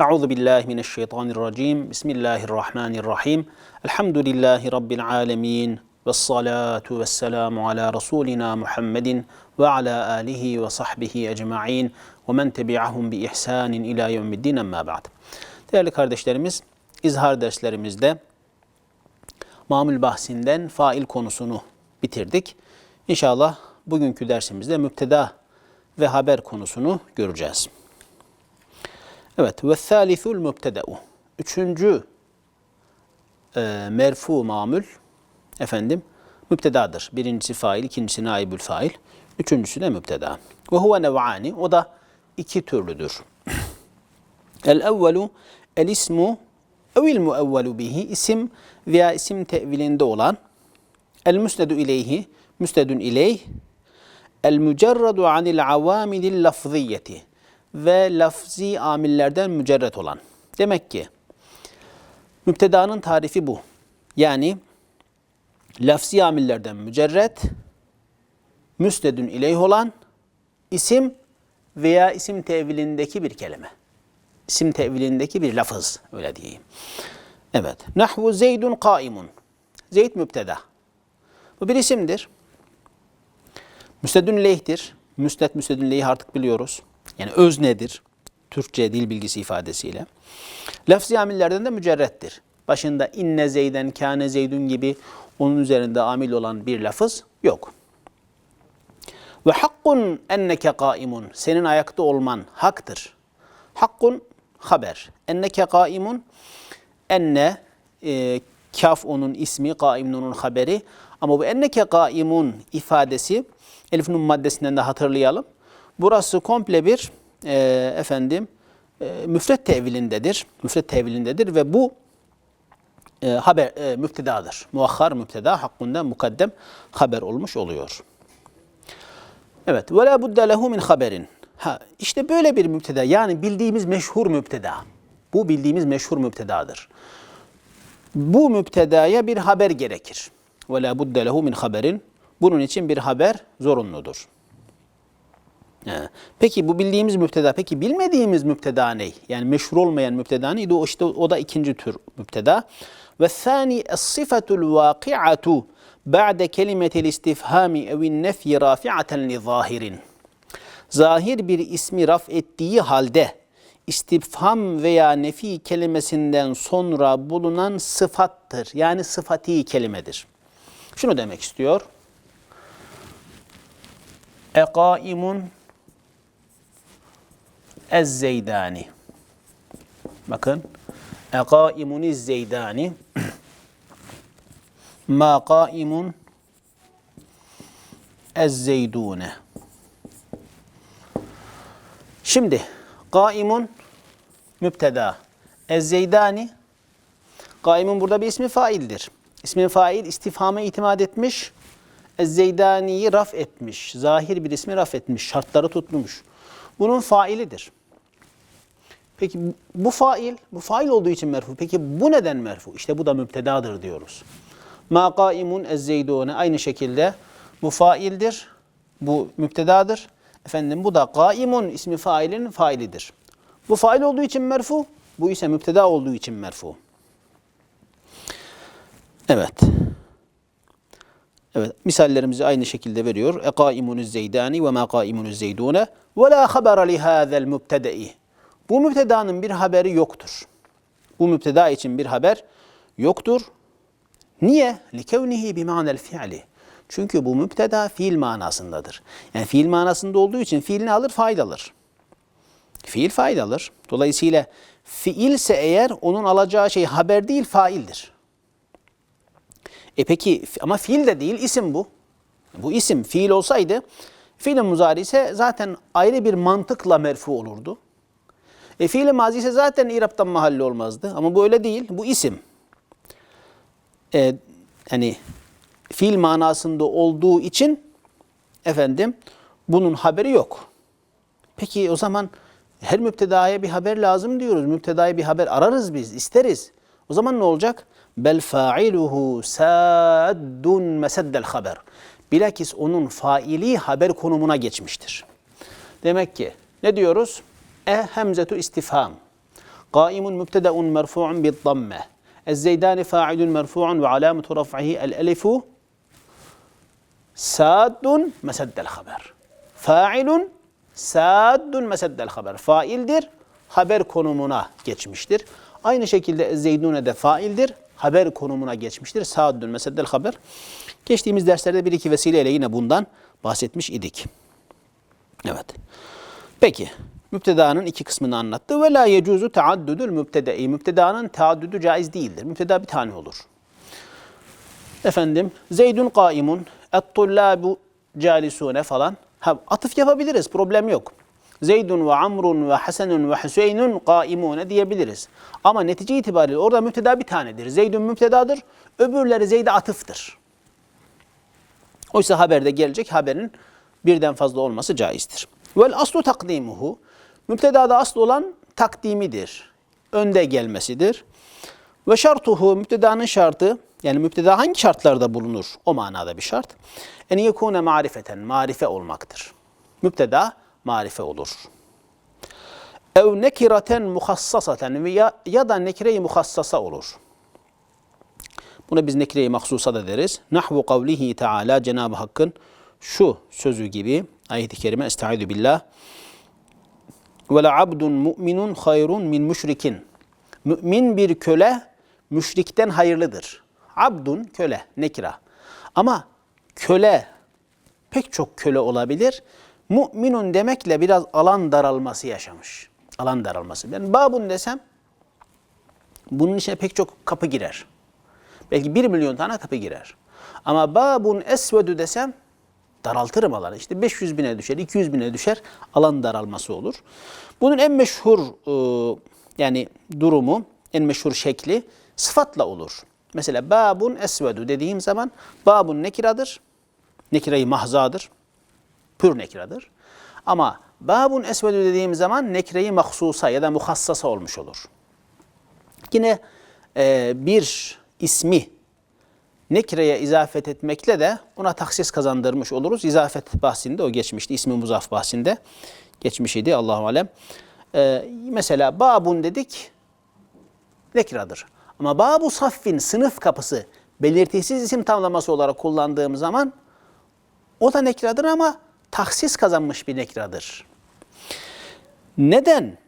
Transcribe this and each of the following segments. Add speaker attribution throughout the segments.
Speaker 1: Euzu billahi mineşşeytanirracim. Bismillahirrahmanirrahim. Elhamdülillahi rabbil alamin. Ves salatu vesselamu ala rasulina Muhammedin ve ala alihi ve sahbihi ecmaîn ve men tebi'ahum bi ihsanin ila yevmiddin emma ba'd. Değerli kardeşlerimiz, izhar derslerimizde mamul bahsinden fail konusunu bitirdik. İnşallah bugünkü dersimizde müpteda ve haber konusunu göreceğiz. Evet ve thâlithul mübtedeu. Üçüncü e, merfu mamül efendim müptedadır. Birincisi fail, ikincisi naibül fail. Üçüncüsü de müpteda. Ve huve nev'ani. O da iki türlüdür. El evvelu el ismu evil muevvelu bihi isim veya isim tevilinde olan el müsnedu ileyhi müsnedun ileyh el mücerradu anil avamilil lafziyeti ve lafzi amillerden mücerret olan. Demek ki müptedanın tarifi bu. Yani lafzi amillerden mücerret, müsnedün ileyh olan isim veya isim tevilindeki bir kelime. İsim tevilindeki bir lafız öyle diyeyim. Evet. Nahvu Zeydun kaimun. Zeyd müpteda. Bu bir isimdir. Müstedün leyhtir. Müsnet müstedün leyh artık biliyoruz. Yani öz nedir? Türkçe dil bilgisi ifadesiyle. Lafzi amillerden de mücerrettir. Başında inne zeyden, kâne zeydün gibi onun üzerinde amil olan bir lafız yok. Ve hakkun enneke kaimun. Senin ayakta olman haktır. Hakkun haber. Enneke kaimun. Enne e, kaf onun ismi, kaim onun haberi. Ama bu enneke kaimun ifadesi Elif Nun maddesinden de hatırlayalım. Burası komple bir e, efendim e, müfret tevilindedir. Müfret tevilindedir ve bu e, haber e, müptedadır. Muahhar müpteda hakkında mukaddem haber olmuş oluyor. Evet. Ve la budde lehu min haberin. Ha, işte böyle bir müpteda yani bildiğimiz meşhur müpteda. Bu bildiğimiz meşhur müptedadır. Bu müptedaya bir haber gerekir. Ve la budde lehu min haberin. Bunun için bir haber zorunludur. Peki bu bildiğimiz müpteda, peki bilmediğimiz müpteda ne? Yani meşhur olmayan müpteda neydi? O işte o da ikinci tür müpteda. Ve thani es-sıfatul vaki'atu ba'de kelimetil istifhami evin nefyi rafi'aten li zahirin. Zahir bir ismi raf ettiği halde istifham veya nefi kelimesinden sonra bulunan sıfattır. Yani sıfati kelimedir. Şunu demek istiyor. Ekaimun Ez-Zeydani. Bakın. Ekaimun zeydani Ma kaimun Ez-Zeydune. Şimdi kaimun müpteda. Ez-Zeydani Kaimun burada bir ismi faildir. İsmi fail istifhama itimat etmiş. Ez-Zeydani'yi raf etmiş. Zahir bir ismi raf etmiş. Şartları tutmuş. Bunun failidir. Peki bu fail, bu fail olduğu için merfu. Peki bu neden merfu? İşte bu da müptedadır diyoruz. Ma kaimun ezzeydune aynı şekilde bu faildir. Bu müptedadır. Efendim bu da kaimun ismi failin failidir. Bu fail olduğu için merfu, bu ise müpteda olduğu için merfu. Evet. Evet, misallerimizi aynı şekilde veriyor. Ekaimunuz zeydani ve ma kaimunuz zeydune ve la habara li hadzal mübtedai. Bu mübtedanın bir haberi yoktur. Bu mübteda için bir haber yoktur. Niye? Likevnihi bi manel fi'li. Çünkü bu mübteda fiil manasındadır. Yani fiil manasında olduğu için fiilini alır, fail alır. Fiil fail alır. Dolayısıyla fiilse eğer onun alacağı şey haber değil, faildir. E peki ama fiil de değil, isim bu. Bu isim fiil olsaydı, fiil muzari ise zaten ayrı bir mantıkla merfu olurdu. E fiil mazi zaten iraptan mahalli olmazdı. Ama bu öyle değil, bu isim. E, yani fiil manasında olduğu için efendim bunun haberi yok. Peki o zaman her müptedaya bir haber lazım diyoruz. Müptedaya bir haber ararız biz, isteriz. O zaman ne olacak? Bel fa'iluhu saddun meseddel haber. Bilakis onun faili haber konumuna geçmiştir. Demek ki ne diyoruz? E hemzetu istifham. Qaimun mübtedeun merfu'un bid damme. Ez-zeydani fa'ilun merfu'un ve alametu raf'ihi el elifu saddun meseddel haber. Fa'ilun saddun meseddel haber. Faildir, haber konumuna geçmiştir. Aynı şekilde zeydune de faildir, haber konumuna geçmiştir. Saddun meseddel haber. Geçtiğimiz derslerde bir iki vesileyle yine bundan bahsetmiş idik. Evet. Peki. Müptedanın iki kısmını anlattı. Ve la yecuzu taaddudul mübtedei. Müptedanın taaddüdü caiz değildir. Müpteda bir tane olur. Efendim, Zeydun kaimun, et-tullabu calisune falan. Ha, atıf yapabiliriz, problem yok. Zeydun ve Amrun ve Hasanun ve Hüseyinun kaimune diyebiliriz. Ama netice itibariyle orada müpteda bir tanedir. Zeydun müptedadır, öbürleri Zeyd'e atıftır. Oysa haberde gelecek haberin birden fazla olması caizdir. Vel aslu takdimuhu. Müptedada asıl olan takdimidir. Önde gelmesidir. Ve şartuhu müptedanın şartı yani müpteda hangi şartlarda bulunur? O manada bir şart. En yekune marifeten, marife olmaktır. Müpteda marife olur. Ev nekiraten muhassasaten ya, ya da nekire-i muhassasa olur. Buna biz nekire-i mahsusa da deriz. Nahvu kavlihi teala Cenab-ı Hakk'ın şu sözü gibi ayet-i kerime Estaizu billah ve la abdun mu'minun hayrun min müşrikin. Mümin bir köle müşrikten hayırlıdır. Abdun köle nekira. Ama köle pek çok köle olabilir. Mu'minun demekle biraz alan daralması yaşamış. Alan daralması. Ben babun desem bunun içine pek çok kapı girer. Belki bir milyon tane kapı girer. Ama babun esvedü desem daraltırım alanı. İşte 500 bine düşer, 200 bine düşer. Alan daralması olur. Bunun en meşhur e, yani durumu, en meşhur şekli sıfatla olur. Mesela babun esvedu dediğim zaman babun nekiradır. Nekireyi mahzadır. Pür nekiradır. Ama babun esvedu dediğim zaman nekreyi mahsusa ya da muhassasa olmuş olur. Yine e, bir ismi nekireye izafet etmekle de ona taksis kazandırmış oluruz. İzafet bahsinde o geçmişti. İsmi muzaf bahsinde geçmiş idi Allahu alem. Ee, mesela babun dedik nekiradır. Ama babu saffin sınıf kapısı belirtisiz isim tamlaması olarak kullandığım zaman o da nekiradır ama taksis kazanmış bir nekiradır. Neden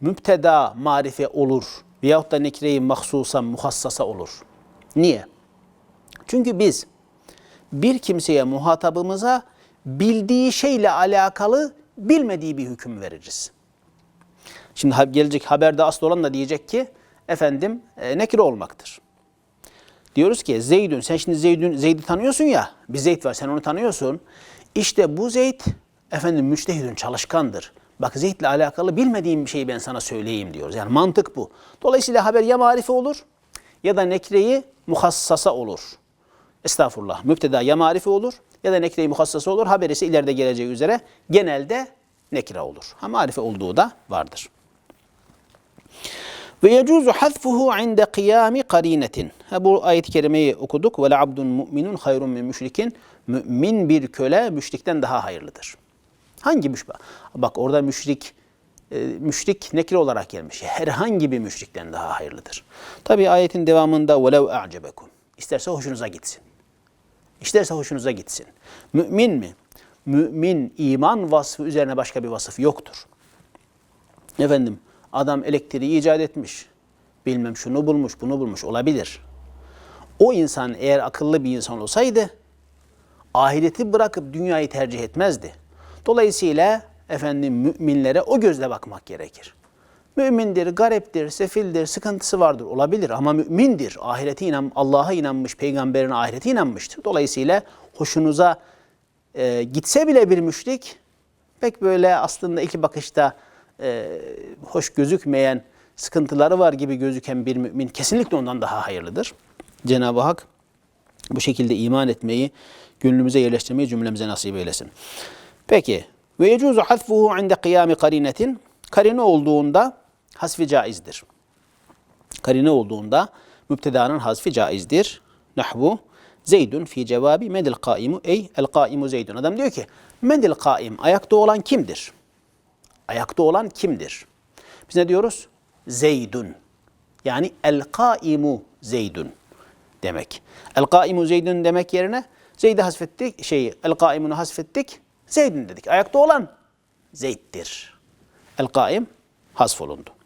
Speaker 1: müpteda marife olur veyahut da nekire-i mahsusa muhassasa olur? Niye? Çünkü biz bir kimseye muhatabımıza bildiği şeyle alakalı bilmediği bir hüküm veririz. Şimdi gelecek haberde asıl olan da diyecek ki efendim e, nekire olmaktır. Diyoruz ki Zeydün sen şimdi Zeydün Zeyd'i tanıyorsun ya bir Zeyd var sen onu tanıyorsun. İşte bu Zeyd efendim müçtehidün çalışkandır. Bak Zeyd'le alakalı bilmediğim bir şeyi ben sana söyleyeyim diyoruz. Yani mantık bu. Dolayısıyla haber ya marife olur ya da nekreyi muhassasa olur. Estağfurullah. Müpteda ya marife olur ya da nekre-i muhassası olur. Haber ise ileride geleceği üzere genelde nekre olur. Ha marife olduğu da vardır. Ve yecuzu hazfuhu inde kıyami karinetin. Ha, bu ayet-i kerimeyi okuduk. Ve abdun mu'minun hayrun min müşrikin. Mümin bir köle müşrikten daha hayırlıdır. Hangi müşrik? Bak orada müşrik e, müşrik nekre olarak gelmiş. Herhangi bir müşrikten daha hayırlıdır. Tabi ayetin devamında velev a'cebekum. İsterse hoşunuza gitsin. İsterse hoşunuza gitsin. Mümin mi? Mümin iman vasfı üzerine başka bir vasıf yoktur. Efendim adam elektriği icat etmiş. Bilmem şunu bulmuş, bunu bulmuş olabilir. O insan eğer akıllı bir insan olsaydı ahireti bırakıp dünyayı tercih etmezdi. Dolayısıyla efendim müminlere o gözle bakmak gerekir. Mümindir, gariptir, sefildir, sıkıntısı vardır olabilir ama mümindir. Ahirete inan, Allah'a inanmış, peygamberine ahirete inanmıştır. Dolayısıyla hoşunuza e, gitse bile bir müşrik pek böyle aslında iki bakışta e, hoş gözükmeyen sıkıntıları var gibi gözüken bir mümin kesinlikle ondan daha hayırlıdır. Cenab-ı Hak bu şekilde iman etmeyi, gönlümüze yerleştirmeyi cümlemize nasip eylesin. Peki, ve yecuzu hasfuhu inde kıyami karinetin, karine olduğunda hasfi caizdir. Karine olduğunda müptedanın hasfi caizdir. Nahvu Zeydun fi cevabi medil kaimu ey el kaimu Zeydun. Adam diyor ki medil kaim ayakta olan kimdir? Ayakta olan kimdir? Biz ne diyoruz? Zeydun. Yani el kaimu Zeydun demek. El kaimu Zeydun demek yerine Zeyd'i hasfettik, şeyi el kaimunu hasfettik. Zeydun dedik. Ayakta olan Zeyd'dir. El kaim hasfolundu.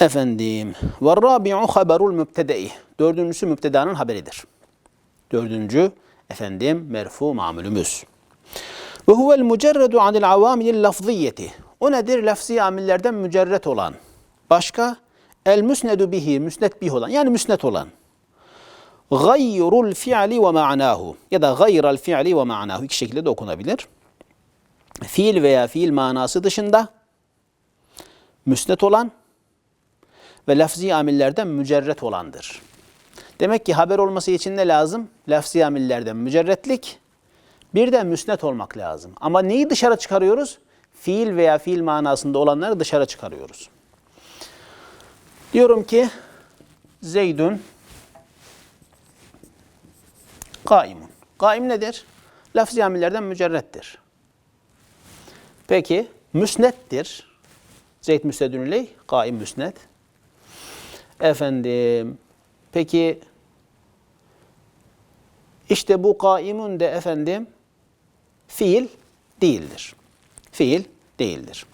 Speaker 1: Efendim, ve rabi'u haberul mübtede'i. Dördüncüsü mübtedanın haberidir. Dördüncü, efendim, merfu mamülümüz. Ve huvel mücerredu anil avamilil lafziyeti. O nedir? Lafzi amillerden mücerret olan. Başka? El müsnedu bihi, müsnet bih olan. Yani müsnet olan. Gayrul fi'li ve ma'nahu. Ya da gayral fi'li ve ma'nahu. İki şekilde de okunabilir. Fiil veya fiil manası dışında müsnet olan ve lafzi amillerden mücerret olandır. Demek ki haber olması için ne lazım? Lafzi amillerden mücerretlik, bir de müsnet olmak lazım. Ama neyi dışarı çıkarıyoruz? Fiil veya fiil manasında olanları dışarı çıkarıyoruz. Diyorum ki Zeydun kaimun. Kaim nedir? Lafzi amillerden mücerrettir. Peki müsnettir. Zeyd müstedün ileyh, kaim müsnet. Efendim, peki işte bu kaimun de efendim fiil değildir. Fiil değildir.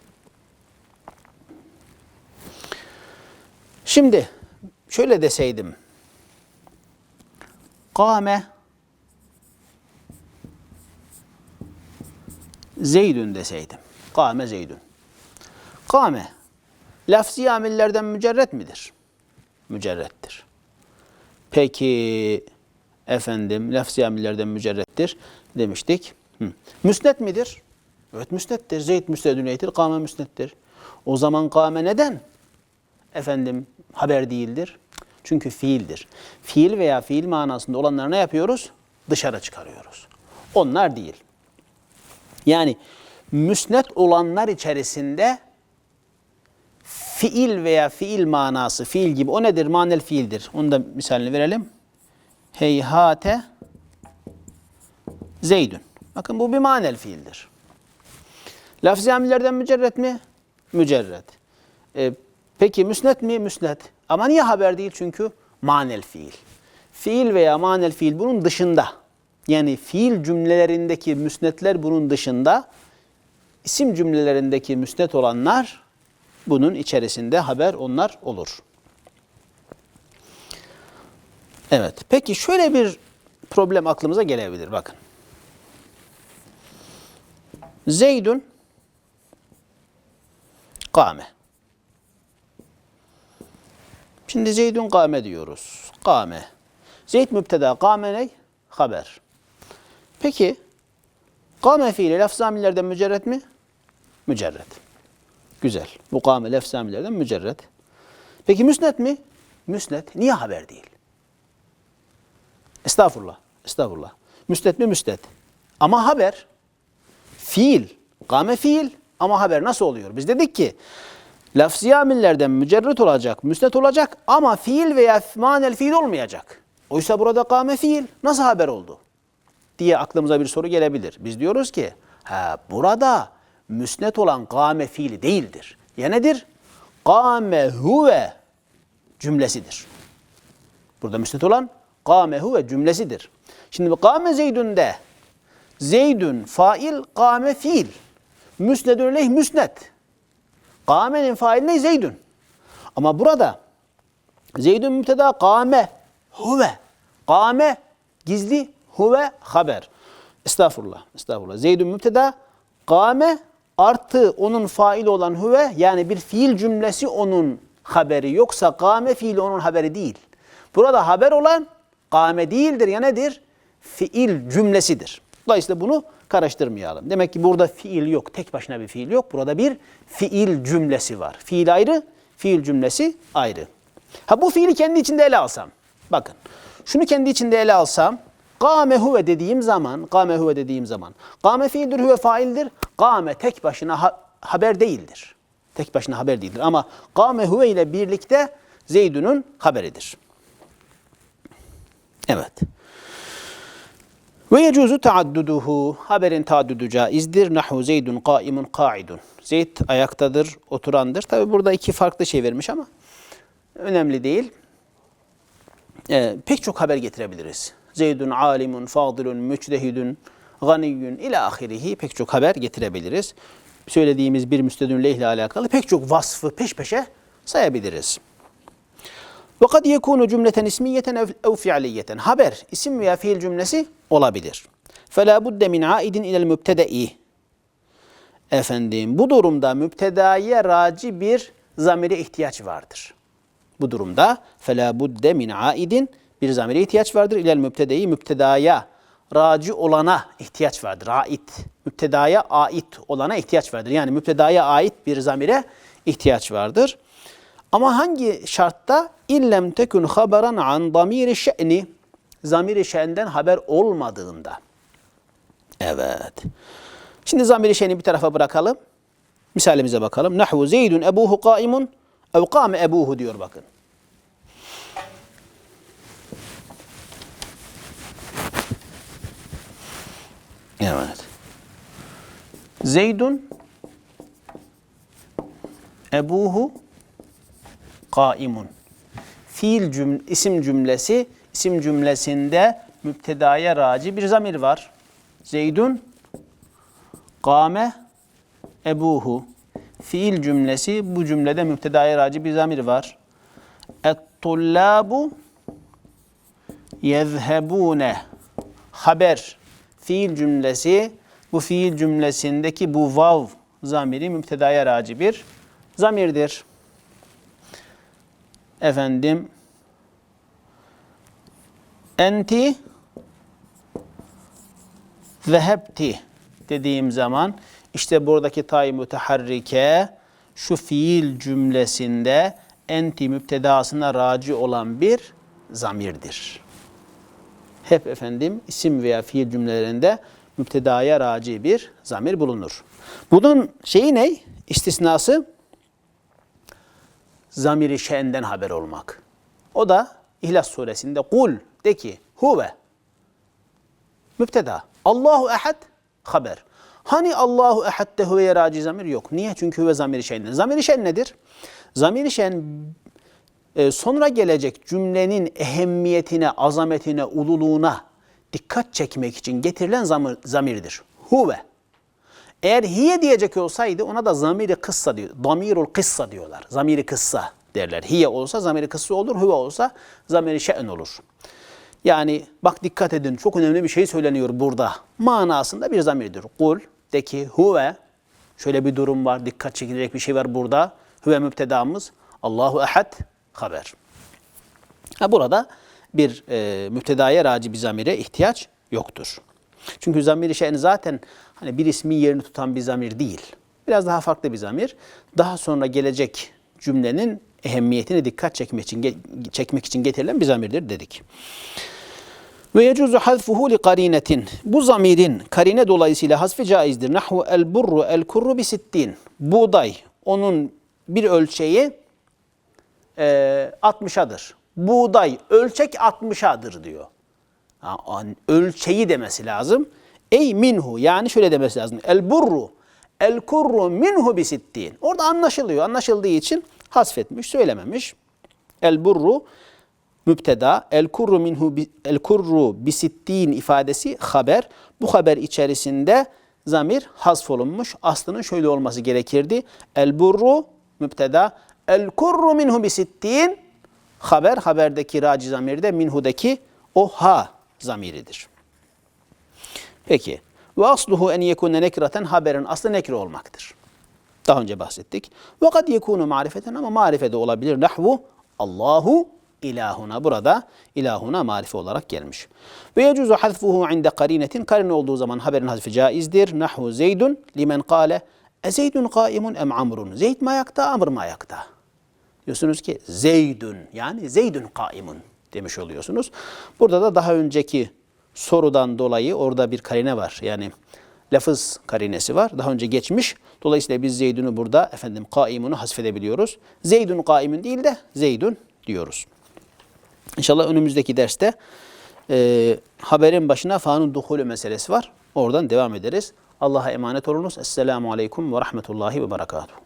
Speaker 1: Şimdi şöyle deseydim. Kame Zeydün deseydim. Kame Zeydün. Kame lafzi amillerden mücerret midir? Mücerrettir. Peki efendim lafzi amillerden mücerrettir demiştik. Hı. Müsnet midir? Evet müsnettir. Zeyd müstedün eytir, kame müsnettir. O zaman kame neden? Efendim haber değildir. Çünkü fiildir. Fiil veya fiil manasında olanları ne yapıyoruz? Dışarı çıkarıyoruz. Onlar değil. Yani müsnet olanlar içerisinde fiil veya fiil manası, fiil gibi o nedir? Manel fiildir. Onu da misalini verelim. Heyhate Zeydün. Bakın bu bir manel fiildir. Lafzi amillerden mücerret mi? Mücerret. E, peki müsnet mi? Müsnet. Ama niye haber değil? Çünkü manel fiil. Fiil veya manel fiil bunun dışında. Yani fiil cümlelerindeki müsnetler bunun dışında. isim cümlelerindeki müsnet olanlar bunun içerisinde haber onlar olur. Evet. Peki şöyle bir problem aklımıza gelebilir. Bakın. Zeydun kame. Şimdi Zeydun kame diyoruz. Kame. Zeyd müpteda, kame ne? Haber. Peki kame fiili lafz amillerden mücerret mi? Mücerret. Güzel. Bu kame lafz amillerden mücerret. Peki müsnet mi? Müsnet. Niye haber değil? Estağfurullah. Estağfurullah. Müsnet mi? Müsnet. Ama haber fiil. Kame fiil ama haber nasıl oluyor? Biz dedik ki lafzi amillerden mücerret olacak, müsnet olacak ama fiil veya manel fiil olmayacak. Oysa burada kame fiil nasıl haber oldu? diye aklımıza bir soru gelebilir. Biz diyoruz ki ha, burada müsnet olan kame fiili değildir. Ya nedir? Kame huve cümlesidir. Burada müsnet olan kame huve cümlesidir. Şimdi kame zeydünde zeydün fail kame fiil. Müsnedün leh müsnet. Kâme'nin faili ne? Zeydün. Ama burada Zeydün müpteda kâme huve. Kâme gizli huve haber. Estağfurullah. Estağfurullah. Zeydün müpteda kâme artı onun faili olan huve yani bir fiil cümlesi onun haberi yoksa kâme fiili onun haberi değil. Burada haber olan kâme değildir ya nedir? Fiil cümlesidir. Dolayısıyla bunu karıştırmayalım. Demek ki burada fiil yok. Tek başına bir fiil yok. Burada bir fiil cümlesi var. Fiil ayrı, fiil cümlesi ayrı. Ha bu fiili kendi içinde ele alsam. Bakın. Şunu kendi içinde ele alsam. Kâme huve dediğim zaman, kâme huve dediğim zaman. Kâme fiildir, huve faildir. Kâme tek başına ha haber değildir. Tek başına haber değildir. Ama kâme huve ile birlikte Zeydun'un haberidir. Evet. Ve yecuzu taadduduhu. Haberin taaddüdü caizdir. Nahu zeydun kaimun kaidun. Zeyd ayaktadır, oturandır. Tabi burada iki farklı şey vermiş ama önemli değil. Ee, pek çok haber getirebiliriz. Zeydun alimun, fadilun, müçtehidun, ganiyyun ila ahirihi pek çok haber getirebiliriz. Söylediğimiz bir müstedün ile alakalı pek çok vasfı peş peşe sayabiliriz. Ve kad yekunu cümleten ismiyeten ev, fiiliyeten. Haber, isim veya fiil cümlesi olabilir. Fela budde min aidin ilel mübtede'i. Efendim bu durumda müptedaya raci bir zamire ihtiyaç vardır. Bu durumda fela budde min aidin bir zamire ihtiyaç vardır. İlel mübtede'i müptedaya raci olana ihtiyaç vardır. Ait. Müptedaya ait olana ihtiyaç vardır. Yani müptedaya ait bir zamire ihtiyaç vardır. Ama hangi şartta? İllem tekun haberan an damiri şe'ni. Zamiri şe'nden haber olmadığında. Evet. Şimdi zamiri şe'ni bir tarafa bırakalım. Misalimize bakalım. Nahvu Zeydun ebuhu kaimun ev ebuhu diyor bakın. Evet. Zeydun ebuhu kaimun. Fiil cümle, isim cümlesi, isim cümlesinde müptedaya raci bir zamir var. Zeydun kâme ebuhu. Fiil cümlesi bu cümlede müptedaya raci bir zamir var. Et-tullabu yezhebune. Haber fiil cümlesi bu fiil cümlesindeki bu vav zamiri müptedaya raci bir zamirdir. Efendim enti zehebti dediğim zaman işte buradaki tay müteharrike şu fiil cümlesinde enti müptedasına raci olan bir zamirdir. Hep efendim isim veya fiil cümlelerinde müptedaya raci bir zamir bulunur. Bunun şeyi ne? İstisnası zamiri şe'nden haber olmak. O da İhlas suresinde kul de ki huve müpteda. Allahu ehad haber. Hani Allahu ehadde huveye raci zamir yok. Niye? Çünkü huve zamiri şe'nden. Zamiri şen nedir? Zamiri şen sonra gelecek cümlenin ehemmiyetine, azametine, ululuğuna dikkat çekmek için getirilen zamir, zamirdir. Huve. Eğer hiye diyecek olsaydı ona da zamiri kıssa diyor. Damirul kıssa diyorlar. Zamiri kıssa derler. Hiye olsa zamiri kıssa olur, huve olsa zamiri şe'n olur. Yani bak dikkat edin çok önemli bir şey söyleniyor burada. Manasında bir zamirdir. Kul de ki huve şöyle bir durum var, dikkat çekilecek bir şey var burada. Huve müptedamız. Allahu ehad haber. Ha, burada bir e, müptedaya raci bir zamire ihtiyaç yoktur. Çünkü zamiri şeyin zaten hani bir ismin yerini tutan bir zamir değil. Biraz daha farklı bir zamir. Daha sonra gelecek cümlenin ehemmiyetine dikkat çekmek için çekmek için getirilen bir zamirdir dedik. Ve yecuzu hazfuhu li karinetin. Bu zamirin karine dolayısıyla hasfi caizdir. Nahvu el burru el kurru bi sittin. Buğday onun bir ölçeği e, 60'adır. Buğday ölçek 60'adır diyor. Ha, ölçeği demesi lazım. Ey minhu yani şöyle demesi lazım. El burru el kurru minhu bi sittin. Orada anlaşılıyor. Anlaşıldığı için hasfetmiş, söylememiş. El burru müpteda, el kurru minhu el kurru bi sittin ifadesi haber. Bu haber içerisinde zamir hasfolunmuş. Aslının şöyle olması gerekirdi. El burru müpteda, el kurru minhu bi sittin haber. Haberdeki raci zamirde minhudaki o ha zamiridir. Peki. Ve asluhu en yekune nekreten haberin aslı nekre olmaktır. Daha önce bahsettik. Ve kad yekunu marifeten ama marife de olabilir. Nahvu Allahu ilahuna. Burada ilahuna marife olarak gelmiş. Ve yecuzu hazfuhu inde karinetin. Karine olduğu zaman haberin hazfi caizdir. Nahvu zeydun limen kâle e zeydun kaimun em amrun. Zeyd mi ayakta, amr mı ayakta? Diyorsunuz ki zeydun yani zeydun kaimun demiş oluyorsunuz. Burada da daha önceki sorudan dolayı orada bir karine var. Yani lafız karinesi var. Daha önce geçmiş. Dolayısıyla biz Zeydun'u burada efendim kaimunu hasfedebiliyoruz. Zeydun kaimun değil de Zeydun diyoruz. İnşallah önümüzdeki derste e, haberin başına fanun duhulü meselesi var. Oradan devam ederiz. Allah'a emanet olunuz. Esselamu Aleyküm ve Rahmetullahi ve Berekatuhu.